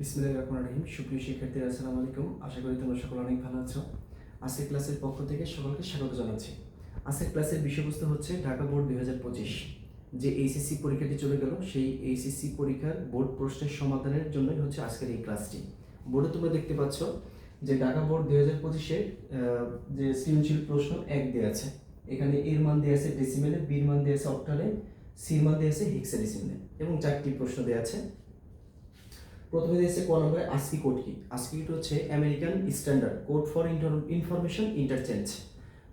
বিসমিল্লাহির রহমানির রহিম। সুপ্রিয় শিক্ষার্থীরা, আসসালামু আলাইকুম। আশা করি তোমরা সকলে অনেক ভালো আছো। আজকের ক্লাসের পক্ষ থেকে সকলকে স্বাগত জানাচ্ছি। আজকের ক্লাসের বিষয়বস্তু হচ্ছে ঢাকা বোর্ড দুই হাজার পঁচিশ। যে এইচএসসি পরীক্ষাটি চলে গেল, সেই এইচএসসি পরীক্ষার বোর্ড প্রশ্নের সমাধানের জন্যই হচ্ছে আজকের এই ক্লাসটি। বোর্ডে তোমরা দেখতে পাচ্ছ যে ঢাকা বোর্ড দুই হাজার পঁচিশের যে সৃজনশীল প্রশ্ন এক দেওয়া আছে। এখানে এর মান দেওয়া আছে ডেসিমেলে বির মান দেওয়া আছে অক্টালে সির মান দেওয়া আছে হেক্সাডেসিমেলে এবং চারটি প্রশ্ন দেওয়া আছে। প্রথমে দিয়েছে ক নম্বরে? আস্কি কোড কি আস্কি কোড হচ্ছে American standard code for information interchange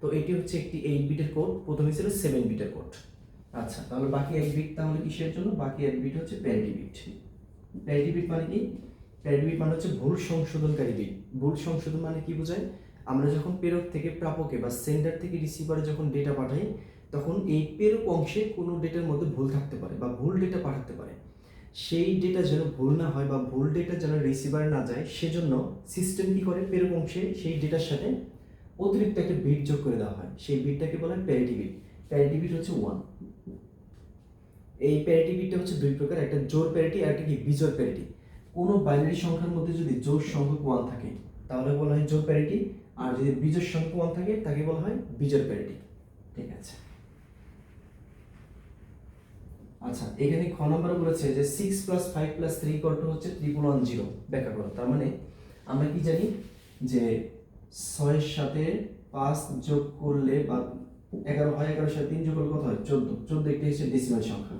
তো এটি হচ্ছে একটি এইট বিটের কোড প্রথমে ছিল সেভেন বিটের কোড আচ্ছা তাহলে বাকি এক বিট তাহলে কিসের জন্য? বাকি এক বিট হচ্ছে প্যারিটি বিট প্যারিটি বিট মানে কি? প্যারিটি বিট মানে হচ্ছে ভুল সংশোধনকারী বিট ভুল সংশোধন মানে কি বোঝায়? আমরা যখন প্রেরক থেকে প্রাপকে বা সেন্ডার থেকে রিসিভারে যখন ডেটা পাঠাই, তখন এই প্রেরক অংশে কোনো ডেটার মধ্যে ভুল থাকতে পারে বা ভুল ডেটা পাঠাতে পারে। সেই ডেটা যেন ভুল না হয় বা ভুল ডেটা যেন রিসিভার না যায়, সেজন্য সিস্টেম কি করে? প্রেরক অংশে সেই ডেটার সাথে অতিরিক্ত একটা বিট যোগ করে দেওয়া হয়। সেই বিটটাকে বলা হয় প্যারিটি বিট প্যারিটি বিট হচ্ছে ওয়ান এই প্যারিটি বিটটা হচ্ছে দুই প্রকার, একটা জোর প্যারিটি আর একটা কি? বিজোর প্যারিটি কোনো বাইনারি সংখ্যার মধ্যে যদি জোর সংখ্যক ওয়ান থাকে, তাহলে বলা হয় জোর প্যারিটি আর যদি বিজোর সংখ্যক ওয়ান থাকে, তাকে বলা হয় বিজোর প্যারিটি ঠিক আছে। আচ্ছা এখানে খ নম্বরে বলেছে যে six plus five plus three two হচ্ছে ত্রিপুল ওয়ান জিরো ব্যাখ্যা করো, তার মানে আমরা কি জানি যে ছয়ের সাথে পাঁচ যোগ করলে বা এগারো হয়, এগারোর সাথে তিন যোগ করলে কত হয়? চোদ্দ। চোদ্দ একটি হচ্ছে ডেসিমাল সংখ্যা।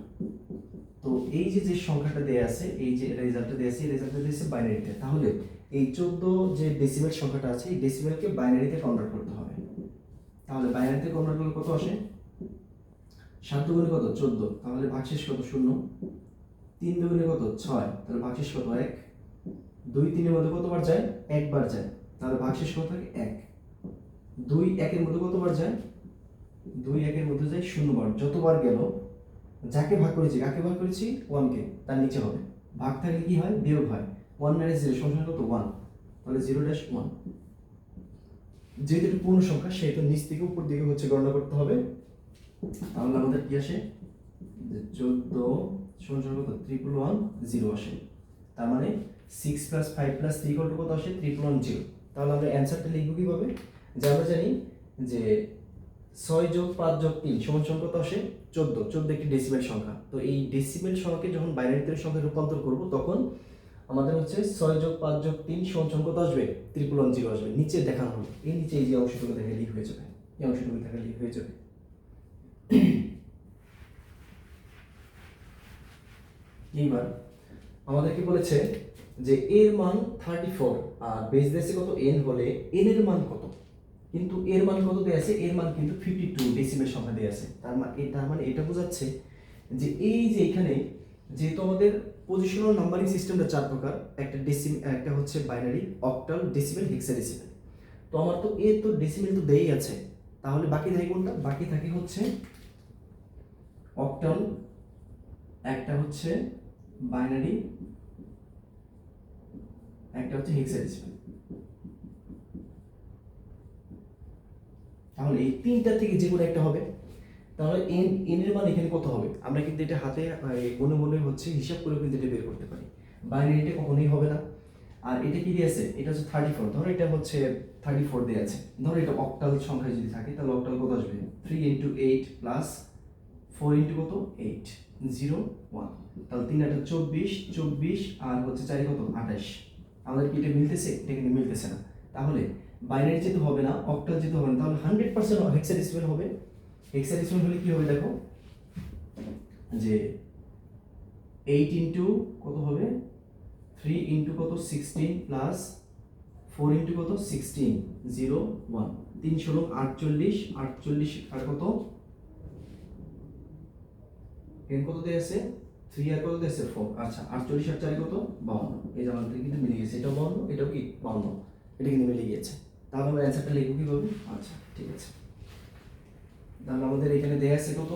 তো এই যে যে সংখ্যাটা দেয়া আছে, এই যে রেজাল্টটা দেয়া আছে, এই রেজাল্টটা দিয়েছে বাইনারিতে তাহলে এই চোদ্দ যে ডেসিমাল সংখ্যাটা আছে, এই ডেসিমালকে বাইনারিতে কনভার্ট করতে হবে। তাহলে বাইনারিতে কনভার্ট করলে কত আসে? সাত দুগুণে কত? চোদ্দ। তাহলে ভাগশেষ কত? শূন্য। তিন দুগুণে কত? ছয়। তাহলে ভাগশেষ কত? এক। দুই তিনের মধ্যে কতবার যায়? একবার যায়। তাহলে ভাগশেষ কত থাকে? এক। দুই একের মধ্যে কতবার যায়? দুই একের মধ্যে যায় শূন্যবার। যতবার গেল, যাকে ভাগ করেছি, কাকে ভাগ করেছি? ওয়ানকে তার নিচে হবে। ভাগ থাকলে কি হয়? বিয়োগ হয়। ওয়ান মাইনাস জিরো সংখ্যা কত? ওয়ান তাহলে জিরো ড্যাশ ওয়ান যেহেতু পূর্ণ সংখ্যা, সেহেতু নিচ থেকে উপর দিকে হচ্ছে গণনা করতে হবে। তাহলে আমাদের কি আসে? যে চোদ্দ সমান কত? ট্রিপল ওয়ান জিরো আসে। তার মানে six plus five plus three কত কত আসে? ট্রিপল ওয়ান জিরো তাহলে আমরা অ্যান্সারটা লিখব কীভাবে? যে আমরা জানি যে ছয় যোগ পাঁচ যোগ তিন সমান সমান কত আসে? চোদ্দ। চোদ্দ একটি ডেসিমেল সংখ্যা। তো এই ডেসিমেল সংখ্যাকে যখন বাইনারিতে সংখ্যায় রূপান্তর করব, তখন আমাদের হচ্ছে ছয় যোগ পাঁচ যোগ তিন সমান সমান কত আসবে? ত্রিপুল ওয়ান জিরো আসবে। নিচে দেখানো হলো। এই নিচে এই যে অংশটুকু দেখালেই হয়ে যাবে। এই অংশটুকু দেখালেই হয়ে যাবে। এইবার আমাদেরকে বলেছে যে এর মান থার্টি ফোর আর বেস দেশে কত? এন হলে এন এর মান কত? কিন্তু এর মান কত দেওয়া আছে? এর মান কিন্তু ফিফটি টু ডেসিমেল সংখ্যা দেওয়া আছে। তার মানে তার মানে এটা বোঝাচ্ছে যে এই যে এখানে যেহেতু আমাদের পজিশনাল নাম্বারিং সিস্টেমটা চার প্রকার, একটা ডেসিম একটা হচ্ছে বাইনারি অক্টাল ডেসিমেল হেক্সাডেসিমেল তো আমার তো এ তো ডেসিমেল তো দেই আছে। তাহলে বাকি থাকে কোনটা? বাকি থাকে হচ্ছে অক্টাল একটা হচ্ছে বাইনারি, একটা হচ্ছে হেক্সাডেসিমাল। তাহলে এই তিনটা থেকে যে কোনো একটা হবে। তাহলে এন এন এর মান এখানে কত হবে? আমরা কিন্তু এটা হাতে মনে মনে হচ্ছে হিসাব করে কিন্তু এটা বের করতে পারি। বাইনারি এটা কখনোই হবে না। আর এটা কি দিয়ে আছে? এটা হচ্ছে থার্টি ফোর ধরো এটা হচ্ছে থার্টি ফোর দিয়ে আছে। ধরো এটা অক্টাল সংখ্যা যদি থাকে, তাহলে অক্টাল কত আসবে? Three into eight plus four into কত? এইট জিরো ওয়ান তাহলে তিন আটা চব্বিশ চব্বিশ আর হচ্ছে চারি কত? আঠাশ। আমাদের কি এটা মিলতেছে? এটা কিন্তু মিলতেছে না। তাহলে বাইনারি যেতে হবে না অক্টাল যেতে হবে না, তাহলে হান্ড্রেড পার্সেন্ট হেক্সাডেসিমেল হবে। হেক্সাডেসিমেল হলে কি হবে দেখো? যে এইট ইন্টু কত হবে? থ্রি ইন্টু কত? সিক্সটিন প্লাস ফোর ইন্টু কত? সিক্সটিন জিরো ওয়ান তিন ষোলো আটচল্লিশ আটচল্লিশ আর কত? এন কত দিয়ে আছে? থ্রি আর কত দিয়ে আছে? ফোর আচ্ছা আটচল্লিশ আর চারি কত? বাউন্ন। এই যে আমাদের কিন্তু মিলে গেছে। এটাও বাউন্ন, এটাও কি? বাউন্ন। এটা কিন্তু মিলে গিয়েছে। তাহলে আমরা অ্যান্সারটা লিখব কীভাবে? আচ্ছা ঠিক আছে। তাহলে আমাদের এখানে দেয়া আছে কত?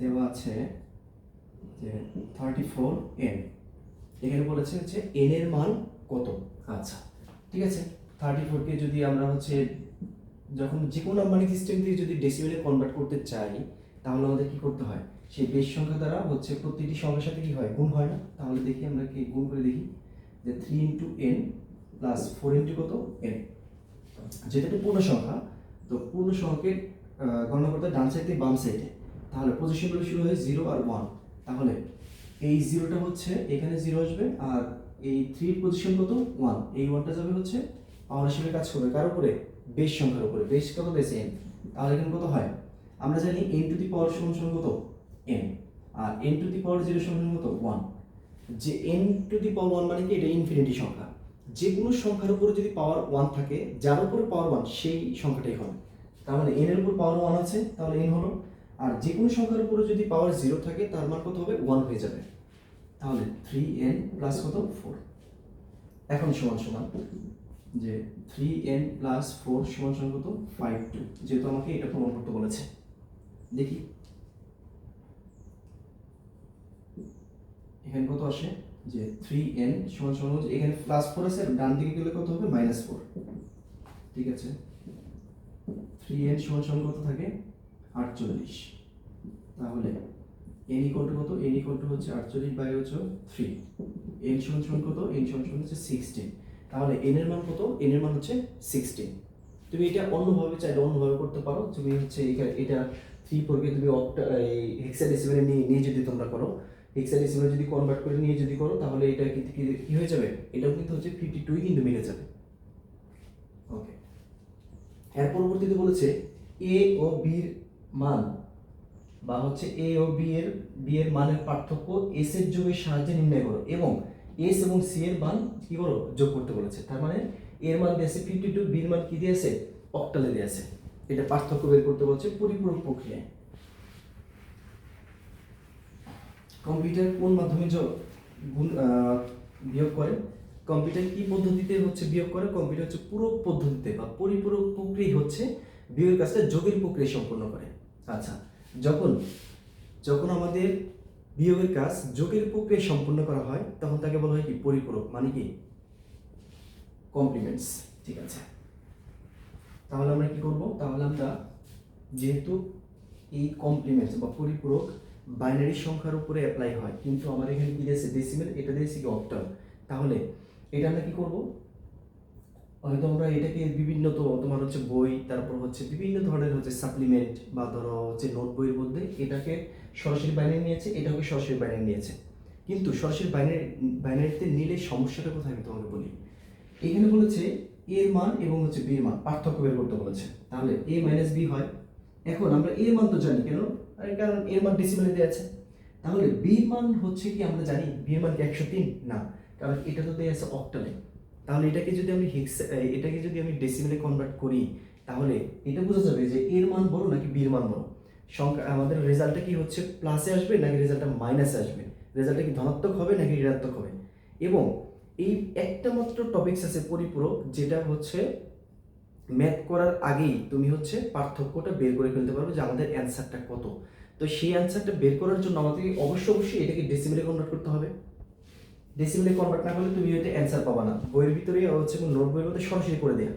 দেওয়া আছে যে থার্টি ফোর এন এখানে বলেছে হচ্ছে এন এর মান কত? আচ্ছা ঠিক আছে। থার্টি ফোরকে যদি আমরা হচ্ছে যখন যে কোনো নাম্বারিং সিস্টেম দিয়ে যদি ডেসিমেলে কনভার্ট করতে চাই, তাহলে আমাদের কি করতে হয়? সেই বেশ সংখ্যা দ্বারা হচ্ছে প্রতিটি সংখ্যার সাথে কি হয়? গুণ হয় না? তাহলে দেখি আমরা কি গুণ করে দেখি। যে three into N plus four into কত? এন যেটা একটা পূর্ণ সংখ্যা, তো পূর্ণ সংখ্যাকে গণনা করতে ডান সাইড থেকে বাম সাইডে তাহলে পজিশনগুলো শুরু হয় জিরো আর ওয়ান তাহলে এই জিরোটা হচ্ছে, এখানে জিরো আসবে আর এই থ্রির পজিশন কত? ওয়ান এই ওয়ানটা যাবে হচ্ছে পাওয়ার হিসেবে কাজ করবে। কার উপরে? বেশ সংখ্যার উপরে। বেশ কত বেশ এন তাহলে এখানে কত হয়? আমরা জানি এন টু দি পাওয়ার সমান সমান কত? N R N to the power zero সমান কত? ওয়ান যে N to the power one মানে কি? এটা ইনফিনিটি সংখ্যা। যে কোনো সংখ্যার উপরে যদি পাওয়ার ওয়ান থাকে, যার উপরে পাওয়ার ওয়ান সেই সংখ্যাটাই হবে। তার মানে এন এর উপর পাওয়ার ওয়ান আছে, তাহলে এন হলো। আর যে কোনো সংখ্যার উপরে যদি পাওয়ার জিরো থাকে, তার মান কত হবে? ওয়ান হয়ে যাবে। তাহলে থ্রি এন প্লাস কত? ফোর এখন সমান সমান। যে থ্রি এন প্লাস ফোর সমান কত? ফাইভ টু যেহেতু আমাকে এটা প্রমাণ করতে বলেছে। দেখি। এখানে কত আসে? যে থ্রি এন সমান সমান হচ্ছে এখানে প্লাস ফোর আছে, ডান দিকে গেলে কত হবে? মাইনাস ফোর ঠিক আছে? থ্রি এন সমান সমান কত থাকে? আটচল্লিশ। তাহলে এন ইকোয়াল টু কত? এন ইকোয়াল টু হচ্ছে আটচল্লিশ বাই হচ্ছে থ্রি এন সমান সমান কত? এন সমান সমান হচ্ছে সিক্সটিন তাহলে এন এর মান কত? এন এর মান হচ্ছে সিক্সটিন তুমি এটা অন্যভাবে চাইলে অন্যভাবে করতে পারো। তুমি হচ্ছে এখা- এটা থ্রি ফোরকে তুমি অক্টা এই নিয়ে নিয়ে যদি তোমরা করো হেক্সাডেসিমেলে যদি কনভার্ট করে নিয়ে যদি করো, তাহলে এটা কিন্তু কি কি হয়ে যাবে? এটাও কিন্তু হচ্ছে ফিফটি টুই কিন্তু মিলে যাবে। ওকে এর পরবর্তীতে বলেছে এ ও বির মান, বা হচ্ছে এ ও বি এর বি এর মানের পার্থক্য এস এর যোগের সাহায্যে নির্ণয় করো। এবং এস এবং সি এর মান কি করো যোগ করতে বলেছে। তার মানে এর মান দিয়েছে ফিফটি টু বির মান কি দিয়েছে অক্টালে দিয়েছে এটা পার্থক্য বের করতে বলছে পরিপূরক প্রক্রিয়ায়। কম্পিউটার কোন মাধ্যমে গুণ- বিয়োগ করে? কম্পিউটার কি পদ্ধতিতে হচ্ছে বিয়োগ করে? কম্পিউটার হচ্ছে পূরক পদ্ধতিতে বা পরিপূরক প্রক্রিয়া হচ্ছে বিয়োগের কাজটা যোগের প্রক্রিয়া সম্পন্ন করে। আচ্ছা যখন যখন আমাদের বিয়োগের কাজ যোগের প্রক্রিয়া সম্পন্ন করা হয়, তখন তাকে বলা হয় কি? পরিপূরক মানে কি? কমপ্লিমেন্টস ঠিক আছে? তাহলে আমরা কি করব? তাহলে আমরা যেহেতু এই কমপ্লিমেন্টস বা পরিপূরক বাইনারি সংখ্যার উপরে অ্যাপ্লাই হয়, কিন্তু আমার এখানে কি দিয়েছে? ডেসিমেল এটা দিয়েছে কি? অক্টাল তাহলে এটা আমরা কি করব? হয়তো আমরা এটাকে বিভিন্ন তো তোমার হচ্ছে বই, তারপর হচ্ছে বিভিন্ন ধরনের হচ্ছে সাপ্লিমেন্ট বা ধরো হচ্ছে নোট বইয়ের মধ্যে এটাকে সরাসরি বাইনারি নিয়েছে এটাকে সরাসরি বাইনারি নিয়েছে? কিন্তু সরাসরি বাইনারি, বাইনারিতে নিলে সমস্যাটা কোথায় আমি তোমাকে বলি? এখানে বলেছে এর মান এবং হচ্ছে বি এর মান, পার্থক্য বের করতে বলেছে। তাহলে এ মাইনাস বি হয়। এখন আমরা এর মান তো জানি, কেন? কারণ এর মান দেওয়া আছে। তাহলে বি মান হচ্ছে কি আমরা জানি বি এর মান কি একশো তিন? না, কারণ এটা তো দেওয়া আছে অক্টালে তাহলে এটাকে যদি আমি হিক্স এটাকে যদি আমি ডেসিমেলে কনভার্ট করি, তাহলে এটা বোঝা যাবে যে এর মান বড় নাকি বি এর মান বড়? সংখ্যা আমাদের রেজাল্টটা কি হচ্ছে? প্লাসে আসবে নাকি রেজাল্টটা মাইনাসে আসবে? রেজাল্টটা কি ধনাত্মক হবে নাকি ঋণাত্মক হবে? এবং এই একটা মাত্র টপিকস আছে পরিপূরক, যেটা হচ্ছে ম্যাথ করার আগেই তুমি হচ্ছে পার্থক্যটা বের করে ফেলতে পারবে যে আমাদের অ্যান্সারটা কত। তো সেই অ্যান্সারটা বের করার জন্য আমাদেরকে অবশ্যই অবশ্যই এটাকে ডেসিমেলে কনভার্ট করতে হবে। ডেসিমেলে কনভার্ট না করলে তুমি এটা অ্যান্সার পাবা না। বইয়ের ভিতরে হচ্ছে নোট বইয়ের মধ্যে সরাসরি করে দেয়া।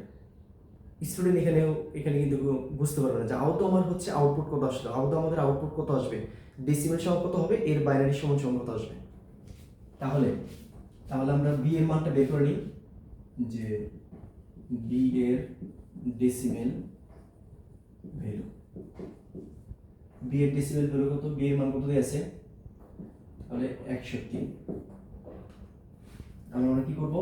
স্টুডেন্ট এখানেও, এখানে কিন্তু বুঝতে পারবে না যে আউট আমার হচ্ছে আউটপুট কত আসলো? আউট আমাদের আউটপুট কত আসবে? ডেসিমেল সহ কত হবে? এর বাইনারি সমান সমান কত আসবে? তাহলে তাহলে আমরা বি এর মানটা বের করে নিই, যে বি এর ডেসিমেল ভ্যালু বি এর ডেসিমেল ভ্যালু কত? বি এর মান কত আছে? তাহলে একশো তিন আমরা কি করব?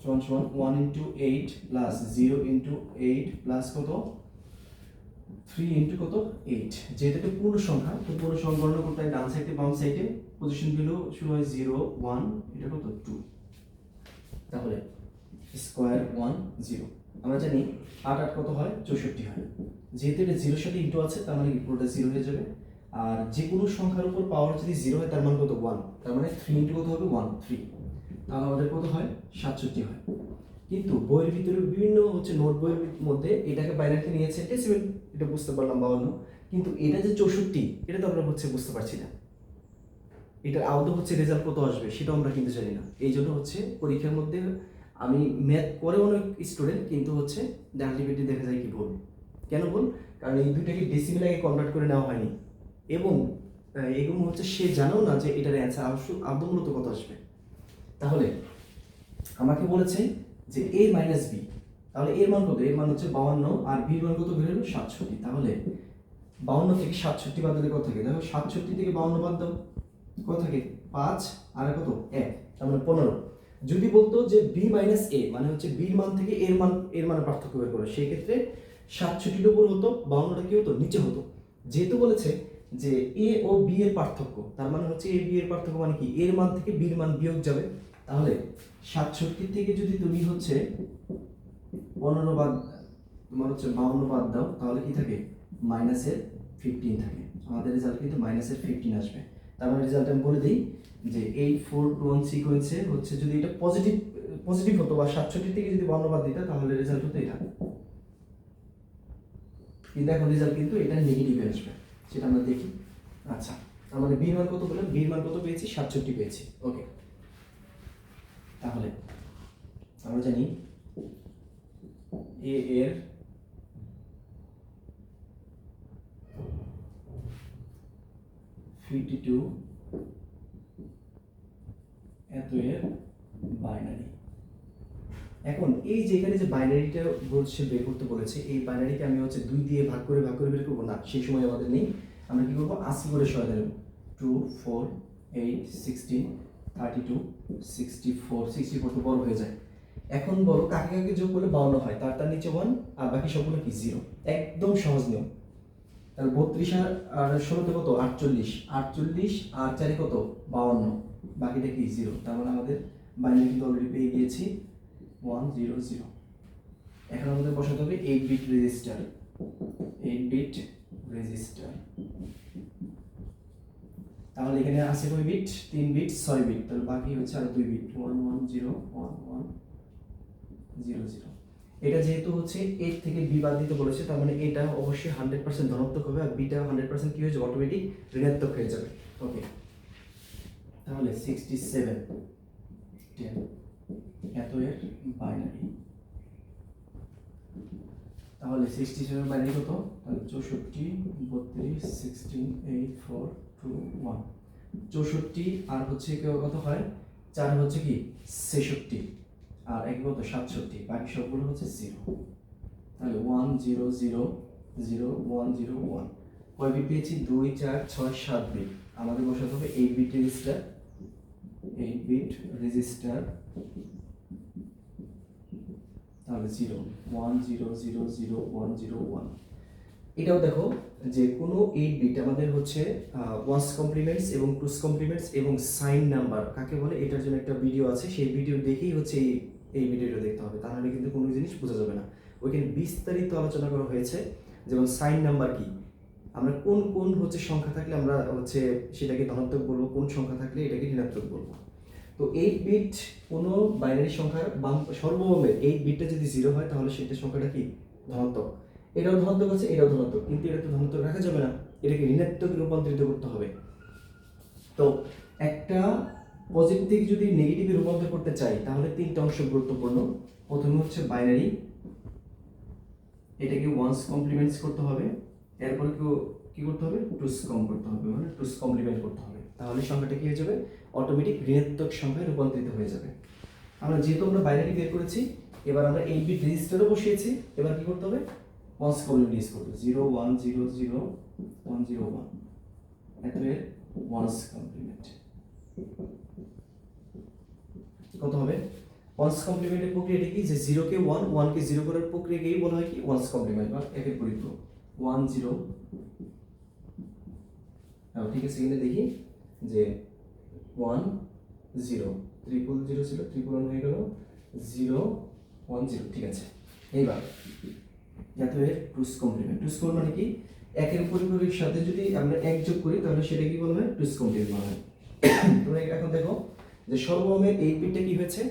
সমান সমান one into eight plus zero into eight plus কত? থ্রি ইন্টু কত? এইট একটা পূর্ণ সংখ্যা, তো পূর্ণ সংখ্যা গণনা করতে হয় ডান সাইডে বাম সাইডে পজিশন ভ্যালু শুরু হয় জিরো ওয়ান এটা কত? টু তাহলে স্কোয়ার ওয়ান জিরো আমরা জানি আট আট কত হয়? চৌষট্টি হয়। যেহেতু এটা জিরোর সাথে ইন্টু আছে, তার মানে পুরোটা জিরো হয়ে যাবে। আর যে কোনো সংখ্যার উপর পাওয়ার যদি জিরো হয়, তার মানে কত? ওয়ান তার মানে থ্রি ইন্টু কত হবে? ওয়ান থ্রি তাহলে আমাদের কত হয়? সাতষট্টি হয়। কিন্তু বইয়ের ভিতরে বিভিন্ন হচ্ছে নোট বইয়ের মধ্যে এটাকে বাইনারিতে নিয়েছে। ডেসিমেল এটা বুঝতে পারলাম বাউন্ন কিন্তু এটা যে চৌষট্টি, এটা তো আমরা হচ্ছে বুঝতে পারছি না। এটার আদৌ হচ্ছে রেজাল্ট কত আসবে, সেটাও আমরা কিন্তু জানি না। এই জন্য হচ্ছে পরীক্ষার মধ্যে আমি ম্যাথ করে অনেক স্টুডেন্ট কিন্তু হচ্ছে আলটিমেটলি দেখা যায় কি ভুল। কেন ভুল? কারণ এই দুইটাকে ডেসিমেল আগে কনভার্ট করে নেওয়া হয়নি। এবং এগুলো হচ্ছে সে জানেও না যে এটার অ্যান্সার আদৌ মূলত কত আসবে। তাহলে আমাকে বলেছে যে এ মাইনাস বি তাহলে এর মান কত? এর মান হচ্ছে বাউান্ন, আর বির মান কত বের হলো সাতষট্টি। তাহলে বাউন্ন থেকে সাতষট্টি বাদ দিলে কত থাকে? দেখো, সাতষট্টি থেকে বাউন্ন বাদ দাও। কত থাকে? পাঁচ, আর কত? এক, তার মানে পনেরো। যদি বলতো যে বি মাইনাস এ মানে হচ্ছে বির মান থেকে এর মান এর মানে পার্থক্য বের করো, সেই ক্ষেত্রে সাতষট্টির উপর হতো, বাউন্নটা কি হতো? নিচে হতো। যেহেতু বলেছে যে এ ও বি এর পার্থক্য, তার মানে হচ্ছে এ বি এর পার্থক্য মানে কি? এর মান থেকে বির মান বিয়োগ যাবে। তাহলে সাতষট্টি থেকে যদি তুমি হচ্ছে পনেরো বাদ, তোমার হচ্ছে বাউন্ন বাদ দাও, তাহলে কি থাকে? মাইনাসের ফিফটিন থাকে। আমাদের রেজাল্ট কিন্তু মাইনাসের ফিফটিন আসবে। তার মানে রেজাল্ট আমি বলে দিই যে এই ফোর টু ওয়ান সিকোয়েন্সে হচ্ছে যদি এটা পজিটিভ পজিটিভ হতো বা সাতষট্টি থেকে যদি বাউন্ন বাদ দিতা, তাহলে রেজাল্ট হতো এটা। কিন্তু এখন রেজাল্ট কিন্তু এটা নেগেটিভে আসবে। সেটা আমরা দেখি। আচ্ছা তার মানে মান কত বললাম? বির মান কত পেয়েছি? সাতষট্টি পেয়েছি। ওকে তাহলে আমরা জানি এ এর ফিফটি টু এত এর বাইনারি এখন এই যে এখানে যে বাইনারিটা বলছে বের করতে বলেছে, এই বাইনারিকে আমি হচ্ছে দুই দিয়ে ভাগ করে ভাগ করে বের করব না, সেই সময় আমাদের নেই। আমরা কি করব? আশি করে সহায়তা নেব two four eight sixteen thirty two sixty four sixty four তো বড় হয়ে যায়। এখন বলো, কাকে কাকে যোগ করলে বাউন্ন হয়? তার তার নিচে ওয়ান আর বাকি সবগুলো কি? জিরো একদম সহজ নিয়ম। তাহলে বত্রিশ আর আর ষোলোতে কত? আটচল্লিশ। আটচল্লিশ আর চারে কত? বাউন্ন। বাকিটা কি? জিরো তার মানে আমাদের বাইনারি কিন্তু অলরেডি পেয়ে গিয়েছি। ওয়ান জিরো জিরো এখন আমাদের বসাতে হবে eight bit register eight bit register তাহলে এখানে আছে কয় বিট তিন বিট ছয় বিট তাহলে বাকি হচ্ছে আরও দুই bit one one zero one one zero zero এটা যেহেতু হচ্ছে এইট থেকে বি বাদ দিতে বলেছে, তার মানে এটা অবশ্যই হান্ড্রেড পার্সেন্ট ধনাত্মক হবে আর বিটা হান্ড্রেড পার্সেন্ট কি হয়েছে অটোমেটিক ঋণাত্মক হয়ে যাবে। ওকে তাহলে সিক্সটি সেভেন টেন এত এর বাইনারি তাহলে সিক্সটি সেভেন বাইনারি কত? তাহলে চৌষট্টি, বত্রিশ sixteen eight four two one চৌষট্টি, আর হচ্ছে কত হয়? চার হচ্ছে কি? ছেষট্টি, আর এক কত? সাতষট্টি, বাকি সবগুলো হচ্ছে জিরো তাহলে one zero zero zero one zero one কয় বিট পেয়েছি? দুই, চার, ছয়, সাত বিট আমাদের বসাতে হবে eight bit register eight bit register তাহলে zero one zero zero zero one zero one এটাও দেখো যে কোনো এইট বিট আমাদের হচ্ছে ওয়ান্স কমপ্লিমেন্টস এবং টুস কমপ্লিমেন্টস এবং সাইন নাম্বার কাকে বলে? এটার জন্য একটা ভিডিও আছে, সেই ভিডিও দেখেই হচ্ছে এই এই ভিডিওটা দেখতে হবে। তাহলে কিন্তু কোনো জিনিস বোঝা যাবে না। ওইখানে বিস্তারিত আলোচনা করা হয়েছে, যেমন সাইন নাম্বার কি? আমরা কোন কোন হচ্ছে সংখ্যা থাকলে আমরা হচ্ছে সেটাকে ধনাত্মক বলব, কোন সংখ্যা থাকলে এটাকে ঋণাত্মক বলব? তো এইট বিট কোনো বাইনারি সংখ্যার বাম সর্বমে এইট বিটটা যদি জিরো হয়, তাহলে সেটা সংখ্যাটা কি? ধনাত্মক। এটাও ধনাত্মক আছে, এটাও ধনাত্মক। কিন্তু এটা তো ধনাত্মক রাখা যাবে না। এটাকে ঋণাত্মক রূপান্তরিত করতে হবে। তো একটা পজিটিভ থেকে যদি নেগেটিভে রূপান্তর করতে চাই, তাহলে তিনটা অংশ গুরুত্বপূর্ণ। প্রথমে হচ্ছে বাইনারি এটাকে ওয়ান্স কমপ্লিমেন্টস করতে হবে। এরপরে কেউ কি করতে হবে? টুস কম করতে হবে। মানে টুস কমপ্লিমেন্ট করতে হবে। তাহলে সংখ্যাটা কি হয়ে যাবে? অটোমেটিক ঋণাত্মক সংখ্যায় রূপান্তরিত হয়ে যাবে। আমরা যেহেতু আমরা বাইনারি বের করেছি, এবার আমরা এই বিট রেজিস্টারও বসিয়েছি। এবার কি করতে হবে? ওয়ান্স কমপ্লিমেন্ট ইউজ হবে zero one zero zero one zero one এত এর ওয়ান্স কমপ্লিমেন্ট কত হবে? ওয়ান্স কমপ্লিমেন্টের প্রক্রিয়াটি কি? যে জিরোকে ওয়ান ওয়ানকে জিরো করার প্রক্রিয়াকেই বলা হয় কি? ওয়ান্স কমপ্লিমেন্ট বা একের পরিপূরক। ওয়ান জিরো ঠিক আছে, এখানে দেখি যে ওয়ান জিরো ট্রিপল জিরো ছিল ওয়ান হয়ে গেল। জিরো ওয়ান জিরো ঠিক আছে, এইবার। এর টুস কমপ্লিমেন্ট কমপ্লিমেন্ট মানে কি? একের পরিপূরকের সাথে যদি আমরা এক যোগ করি, তাহলে সেটা কি বলা হয়? টুস কমপ্লিমেন্ট বলা হয়। তোমরা এখন দেখো যে সর্বমের এইট বিটটা কি হয়েছে?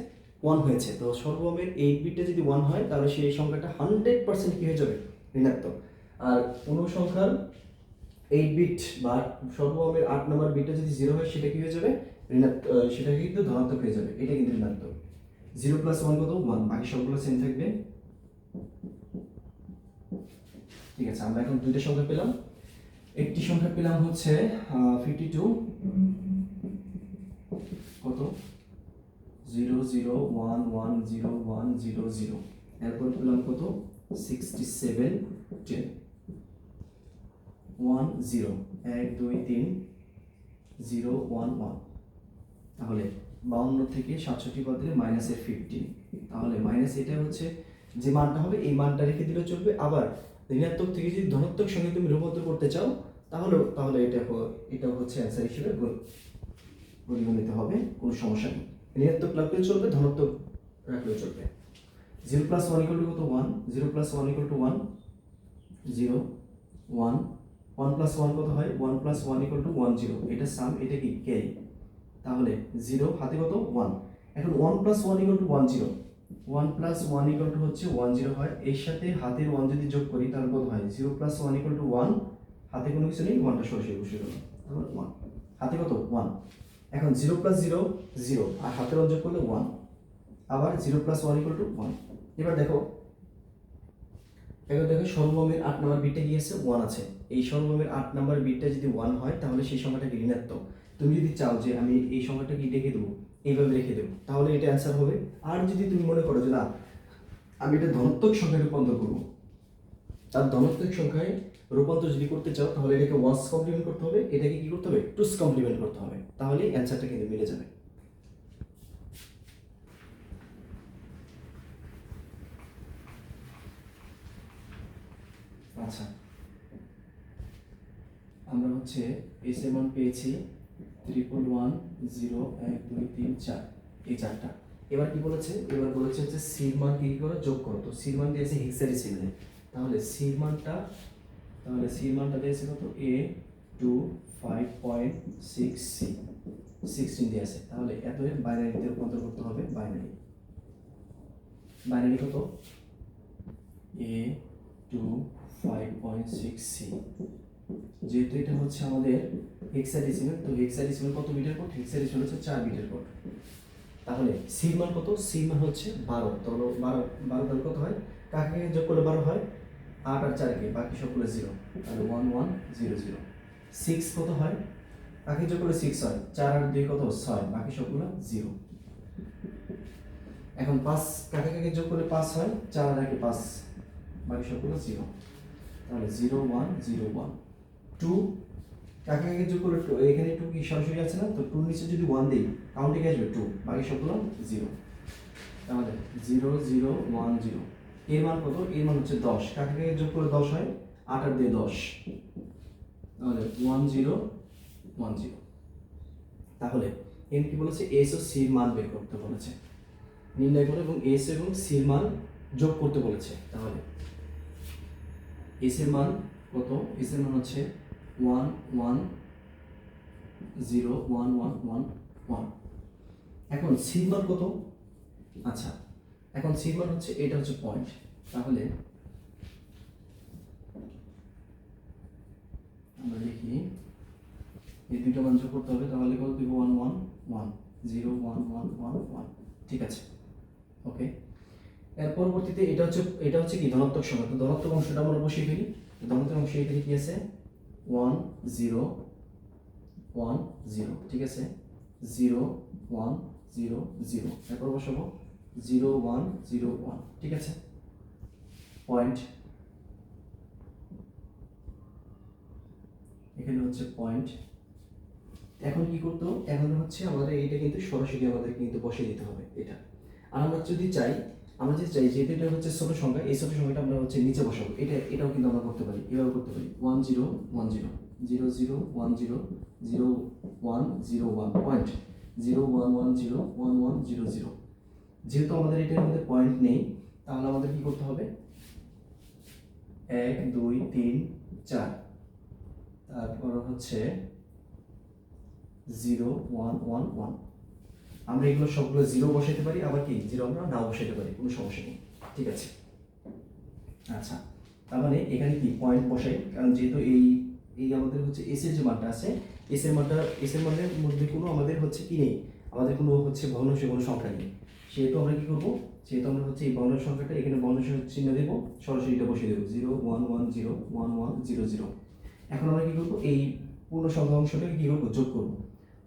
ওয়ান হয়েছে। তো সর্বমের এইট বিটটা যদি ওয়ান হয়, তাহলে সেই সংখ্যাটা হান্ড্রেড পার্সেন্ট কি হয়ে যাবে? ঋণাত্মক। আর কোনো সংখ্যার এইট বিট বা সর্বমের আট নম্বর বিটটা যদি জিরো হয়, সেটা কি হয়ে যাবে? ঋণাত্মক সেটা কিন্তু ধনাত্মক হয়ে যাবে। এটা কিন্তু ঋণাত্মক। জিরো প্লাস ওয়ান কত? ওয়ান বাকি সবগুলো সেম থাকবে। ঠিক আছে, আমরা এখন দুইটা সংখ্যা পেলাম। একটি সংখ্যা পেলাম হচ্ছে ফিফটি টু কত? Zero zero one one zero one zero zero এরপর পেলাম কত? Sixty seven ten one zero এক, দুই, তিন। জিরো ওয়ান ওয়ান তাহলে বাউন্ন থেকে সাতষট্টি বাদ দিলে মাইনাসের ফিফটিন তাহলে মাইনাস এটা হচ্ছে যে মানটা হবে, এই মানটা রেখে দিলে চলবে। আবার ঋণাত্মক থেকে যদি ধনাত্মক সঙ্গে তুমি রূপান্তর করতে চাও, তাহলে তাহলে এটা এটা হচ্ছে অ্যান্সার হিসেবে গণ- পরিগণিত হবে, কোনো সমস্যা নেই। ঋণাত্মক রাখলেও চলবে, ধনাত্মক রাখলেও চলবে। Zero plus one equal to কত? One zero plus one equal to one zero one one plus one কত হয়? One plus one equal to one zero এটা সাম এটা কি? কে তাহলে জিরো হাতে কত? ওয়ান এখন one plus one equal to one zero one plus one equal to হচ্ছে ওয়ান জিরো হয়। এর সাথে হাতের ওয়ান যদি যোগ করি, তাহলে কত হয়? Zero plus one equal to one হাতে কোনো কিছু নেই ওয়ানটা সরাসরি বসে গেল। ওয়ান হাতে কত? ওয়ান এখন জিরো প্লাস জিরো জিরো আর হাতের ওয়ান যোগ করলে ওয়ান আবার zero plus one equal to one এবার দেখো এবার দেখো সর্বমের আট নম্বর বিটটা কি আছে? ওয়ান আছে। এই সর্বমের আট নম্বর বিটটা যদি ওয়ান হয়, তাহলে সেই সংখ্যাটা কি ঋণাত্মক? তুমি যদি চাও যে আমি এই সংখ্যাটা কি রেখে দেবো? এইভাবে রেখে দেবো। তাহলে এটা অ্যান্সার হবে। আর যদি তুমি মনে করো যে না, আমি এটা ধনাত্মক সংখ্যায় রূপান্তর করব, তার ধনাত্মক সংখ্যায় রূপান্তর যদি করতে চাও, তাহলে এটাকে ওয়ান্স কমপ্লিমেন্ট করতে হবে। এটাকে কি করতে হবে? টুস কমপ্লিমেন্ট করতে হবে। তাহলে অ্যান্সারটা কিন্তু মিলে যাবে। আচ্ছা। আমরা হচ্ছে এস এম পেয়েছি ট্রিপল ওয়ান জিরো এক দুই তিন চার। এই চারটা। এবার কি বলেছে? এবার বলেছে হচ্ছে সির মান কি করে? যোগ করো। তো সির মান দিয়েছে হেক্সাডেসিমেলে তাহলে সির মানটা তাহলে সির মানটা দিয়েছে কত? A two five point six C sixteen দিয়েছে। তাহলে এত বাইনারিতে রূপান্তর করতে হবে বাইনারি বাইনারি কত? A two five point six C যেহেতু এটা হচ্ছে আমাদের হেক্সাডেসিমেল তো হেক্সাডেসিমেল কত বিটের কোড হেক্সাডেসিমেল হচ্ছে চার বিটের কোড তাহলে সির মান কত? সির হচ্ছে বারো। তাহলে বারো বারো তাহলে কত হয়? কাকে যোগ করলে বারো হয়? আট আর চারকে, বাকি সবগুলো জিরো তাহলে one one zero zero six কত হয়? কাকে যোগ করলে সিক্স হয়? চার আর দুই কত? ছয়। বাকি সবগুলো জিরো এখন পাঁচ, কাকে কাকে যোগ করলে পাঁচ হয়? চার আর একে পাঁচ। বাকি সবগুলো জিরো তাহলে zero one zero one two কাকে কাকে যোগ করলে টু এখানে টু কি সরাসরি আছে না? তো টুর নিচে যদি ওয়ান দিই কাউন্টে কি আসবে টু বাকি সবগুলো জিরো তাহলে জিরো জিরো ওয়ান জিরো এর মান কত? এর মান হচ্ছে দশ। কাকে কাকে যোগ করলে দশ হয়? আট আর দিয়ে দশ। তাহলে ওয়ান জিরো ওয়ান জিরো তাহলে এর কি বলেছে? এস ও সির মান বের করতে বলেছে। নির্ণয় করে এবং এস এবং সির মান যোগ করতে বলেছে। তাহলে এস এর মান কত? এস এর মান হচ্ছে one one zero one one one one এখন মান কত? আচ্ছা এখন মান হচ্ছে, এটা হচ্ছে পয়েন্ট তাহলে আমরা দেখি, এই দুটো মান যোগ করতে হবে, তাহলে কত দিব? One one one zero one one one one ঠিক আছে? ওকে এর পরবর্তীতে এটা হচ্ছে এটা হচ্ছে কি? ধনাত্মক সংখ্যা তো ধনাত্মক অংশটা আমরা বসিয়ে ফেলি। ধনাত্মক অংশ এখানে কি আছে? ওয়ান জিরো ওয়ান জিরো ঠিক আছে? জিরো ওয়ান জিরো জিরো এরপর বসাবো। জিরো ওয়ান জিরো ওয়ান ঠিক আছে? পয়েন্ট এখানে হচ্ছে পয়েন্ট এখন কি করতো এখন হচ্ছে আমাদের এইটা কিন্তু সরাসরি আমাদের কিন্তু বসিয়ে দিতে হবে, এটা। আর আমরা যদি চাই আমরা যদি চাই, যেহেতু এটা হচ্ছে ছোট সংখ্যা, এই ছোট সংখ্যাটা আমরা হচ্ছে নিচে বসাবো। এটা, এটাও কিন্তু আমরা করতে পারি। এভাবে করতে পারি। One zero one zero zero zero one zero zero one zero one point zero one one zero one one zero zero যেহেতু আমাদের এটার মধ্যে পয়েন্ট নেই, তাহলে আমাদের কি করতে হবে? এক, দুই, তিন, চার। তারপর হচ্ছে জিরো ওয়ান ওয়ান ওয়ান আমরা এগুলো সবগুলো জিরো বসাইতে পারি, আবার কি? জিরো আমরা নাও বসাইতে পারি, কোনো সমস্যা নেই। ঠিক আছে? আচ্ছা তার মানে এখানে কি পয়েন্ট বসাই? কারণ যেহেতু এই এই আমাদের হচ্ছে এস এর যে মানটা আছে এস এর মানটা এস এর মানের মধ্যে কোনো আমাদের হচ্ছে কি নেই? আমাদের কোনো হচ্ছে ভগ্নাংশ কোনো সংখ্যা নেই। সেহেতু আমরা কি করব? যেহেতু আমরা হচ্ছে এই ভগ্নাংশ সংখ্যাটা এখানে ভগ্নাংশ চিহ্ন দেবো সরাসরি এটা বসিয়ে দেবো। Zero one one zero one one zero zero এখন আমরা কি করব? এই পূর্ণ সংখ্যা অংশটাকে কি করব? যোগ করব।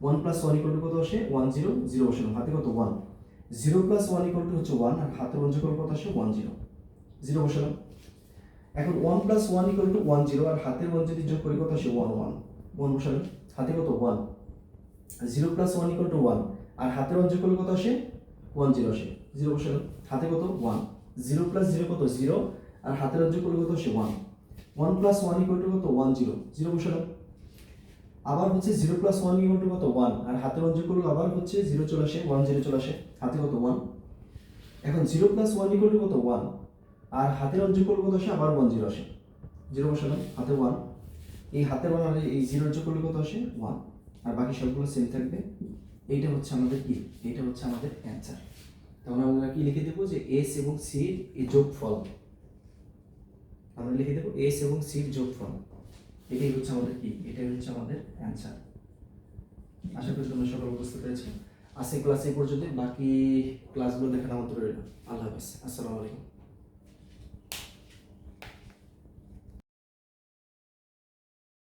One plus one equal to কত আসে? ওয়ান জিরো জিরো বসালাম হাতে কত? One zero plus one equal to হচ্ছে ওয়ান আর হাতে যোগ করলে কত আসে? ওয়ান জিরো জিরো বসালাম। এখন one plus one equal to one zero আর হাতের ওয়ান যদি যোগ করি কত আসে? ওয়ান ওয়ান ওয়ান বসালাম। হাতে কত? One zero plus one equal to one আর হাতের ওয়ান যোগ করলে কত আসে? ওয়ান জিরো আসে। জিরো বসালাম। হাতে কত? ওয়ান জিরো প্লাস জিরো কত? জিরো আর হাতের ওয়ান করলে কত আসে? One one plus one equal to কত? ওয়ান জিরো জিরো বসালাম। আবার হচ্ছে zero plus one equal to কত? ওয়ান আর হাতে যোগ করলে আবার হচ্ছে জিরো চলে আসে ওয়ান জিরো চলে আসে। হাতে কত? ওয়ান এখন zero plus one equal to কত? ওয়ান আর ওয়ান যোগ করলে কত আসে? আবার ওয়ান জিরো আসে। জিরো বসালাম, হাতে ওয়ান এই হাতের ওয়ান আর এই জিরো যোগ করলে কত আসে? ওয়ান আর বাকি সবগুলো সেম থাকবে। এইটা হচ্ছে আমাদের কি এইটা হচ্ছে আমাদের অ্যান্সার তাহলে আমরা কি লিখে দেবো? যে এস এবং সির যোগফল। আমরা লিখে দেবো এস এবং সির যোগফল। এটাই হচ্ছে আমাদের কি? এটাই হচ্ছে আমাদের অ্যান্সার আশা করি তোমরা সকল বুঝতে পেরেছি। আজকে ক্লাস এই পর্যন্ত বাকি ক্লাসগুলো দেখার আমাদের আল্লাহ হাফিজ। আসসালামু আলাইকুম।